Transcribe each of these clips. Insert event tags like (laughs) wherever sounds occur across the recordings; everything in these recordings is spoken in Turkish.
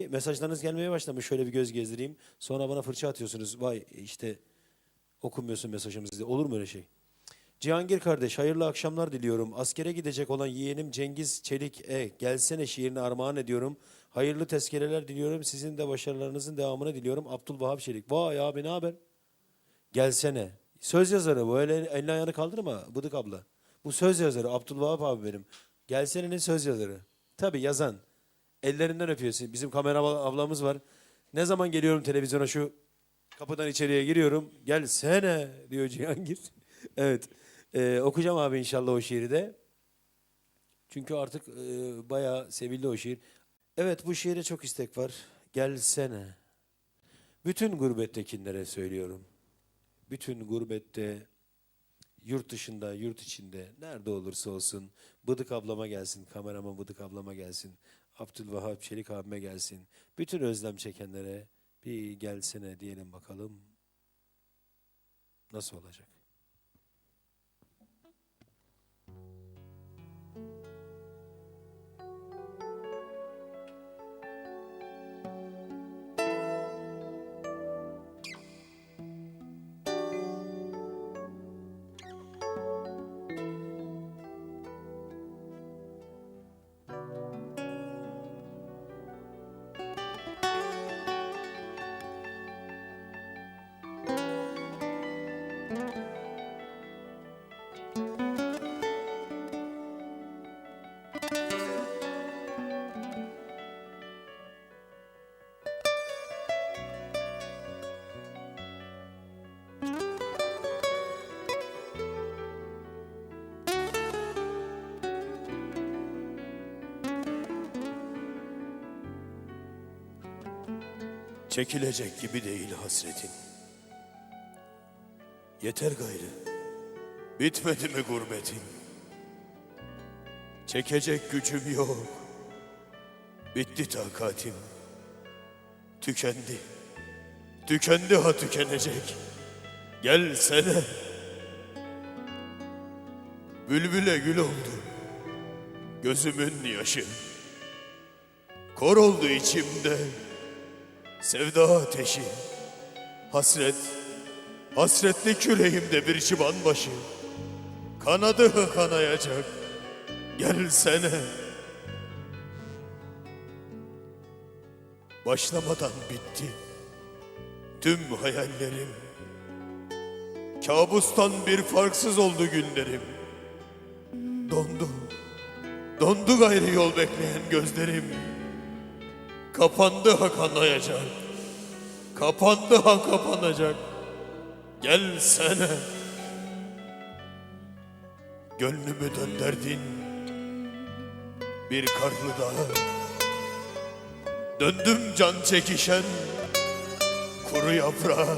Mesajlarınız gelmeye başlamış. Şöyle bir göz gezdireyim. Sonra bana fırça atıyorsunuz. Vay işte okumuyorsun mesajımızı. Olur mu öyle şey? Cihangir kardeş hayırlı akşamlar diliyorum. Askere gidecek olan yeğenim Cengiz Çelik e gelsene şiirini armağan ediyorum. Hayırlı tezkereler diliyorum. Sizin de başarılarınızın devamını diliyorum. Abdülvahap Çelik. Vay abi ne haber? Gelsene. Söz yazarı bu. Öyle elini ayağını kaldırma Bıdık abla. Bu söz yazarı Abdülvahap abi benim. Gelsene'nin söz yazarı. Tabii yazan. Ellerinden öpüyorsun. Bizim kamera ablamız var. Ne zaman geliyorum televizyona şu kapıdan içeriye giriyorum. Gelsene diyor Cihangir. (laughs) evet. Ee, okuyacağım abi inşallah o şiiri de. Çünkü artık e, bayağı sevildi o şiir. Evet bu şiire çok istek var. Gelsene. Bütün gurbettekilere söylüyorum. Bütün gurbette, yurt dışında, yurt içinde, nerede olursa olsun Bıdık ablama gelsin, kameraman Bıdık ablama gelsin, Abdülvahap Çelik abime gelsin. Bütün özlem çekenlere bir gelsene diyelim bakalım. Nasıl olacak? Çekilecek gibi değil hasretin. Yeter gayrı. Bitmedi mi gurbetin? Çekecek gücüm yok. Bitti takatim. Tükendi. Tükendi ha tükenecek. Gelsene. Bülbüle gül oldu. Gözümün yaşı. Kor oldu içimde. Sevda ateşi, hasret, hasretli küreğimde bir çıban başı. Kanadı kanayacak, gelsene. Başlamadan bitti tüm hayallerim. Kabustan bir farksız oldu günlerim. Dondu, dondu gayrı yol bekleyen gözlerim. Kapandı ha kanayacak. Kapandı ha kapanacak. Gelsene. Gönlümü dönderdin. Bir karlı dağa. Döndüm can çekişen. Kuru yaprağa.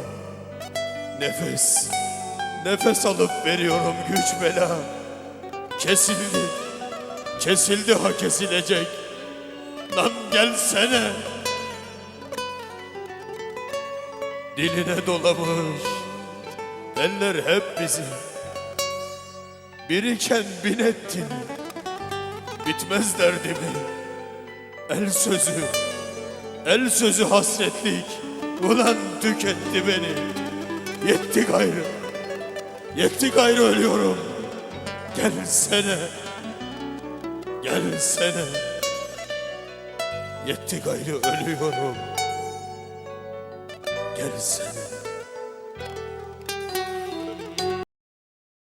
Nefes. Nefes alıp veriyorum güç bela. Kesildi. Kesildi ha kesilecek. Lan gelsene. Diline dolamış eller hep bizim. Biriken bin ettin. Bitmez derdimi. El sözü, el sözü hasretlik. Ulan tüketti beni. Yetti gayrı. Yetti gayrı ölüyorum. Gelsene. Gelsene. Yetti gayrı ölüyorum. Gelsene.